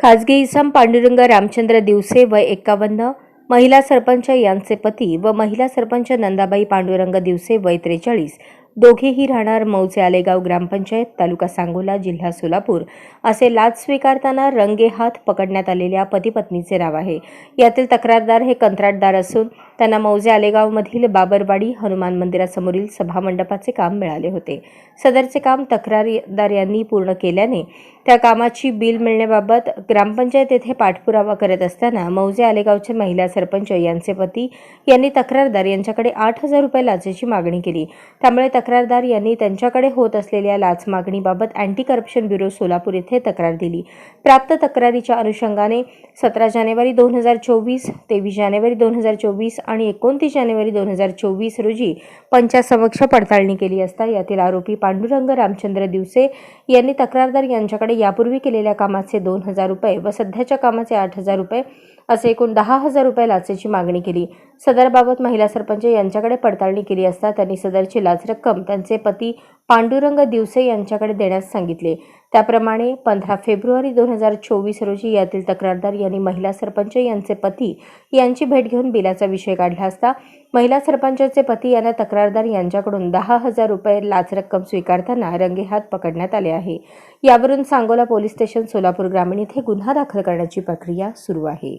खाजगी इसम पांडुरंग रामचंद्र दिवसे वय एक्कावन्न महिला सरपंच यांचे पती व महिला सरपंच नंदाबाई पांडुरंग दिवसे वय त्रेचाळीस दोघेही राहणार मौजे आलेगाव ग्रामपंचायत तालुका सांगोला जिल्हा सोलापूर. असे लाच स्वीकारताना रंगेहात पकडण्यात आलेल्या पती पत्नीचे नाव आहे. यातील तक्रारदार हे कंत्राटदार असून त्यांना मौजे आलेगावमधील बाबरवाडी हनुमान मंदिरासमोरील सभामंडपाचे काम मिळाले होते. सदरचे काम तक्रारदार यांनी पूर्ण केल्याने त्या कामाची बिल मिळण्याबाबत ग्रामपंचायत येथे पाठपुरावा करत असताना मौजे आलेगावचे महिला सरपंच यांचे पती यांनी तक्रारदार यांच्याकडे आठ हजार रुपये लाचेची मागणी केली. त्यामुळे तक्रारदार यांनी त्यांच्याकडे होत असलेल्या लाच मागणीबाबत अँटी करप्शन ब्युरो सोलापूर येथे तक्रार दिली. प्राप्त तक्रारीच्या अनुषंगाने सतरा जानेवारी दोन हजार चोवीस तेवीस जानेवारी दोन हजार चोवीस आणि एकोणतीस जानेवारी दोन हजार चोवीस रोजी पंचासमक्ष पडताळणी केली असता यातील आरोपी पांडुरंग रामचंद्र दिवसे यांनी तक्रारदार यांच्याकडे यापूर्वी केलेल्या कामाचे दोन हजार रुपये व सध्याच्या कामाचे आठ हजार रुपये असे एकूण दहा हजार रुपये लाचेची मागणी केली. सदरबाबत महिला सरपंच यांच्याकडे पडताळणी केली असता त्यांनी सदरची लाच रक्कम रक्कम त्यांचे पती पांडुरंग दिवसे यांच्याकडे देण्यास सांगितले. त्याप्रमाणे पंधरा फेब्रुवारी दोन हजार चोवीस रोजी यातील तक्रारदार यांनी महिला सरपंच यांचे पती यांची भेट घेऊन बिलाचा विषय काढला असता महिला सरपंचाचे पती यांना तक्रारदार यांच्याकडून दहा हजार रुपये लाच रक्कम स्वीकारताना रंगेहात पकडण्यात आले आहे. यावरून सांगोला पोलीस स्टेशन सोलापूर ग्रामीण येथे गुन्हा दाखल करण्याची प्रक्रिया सुरू आहे.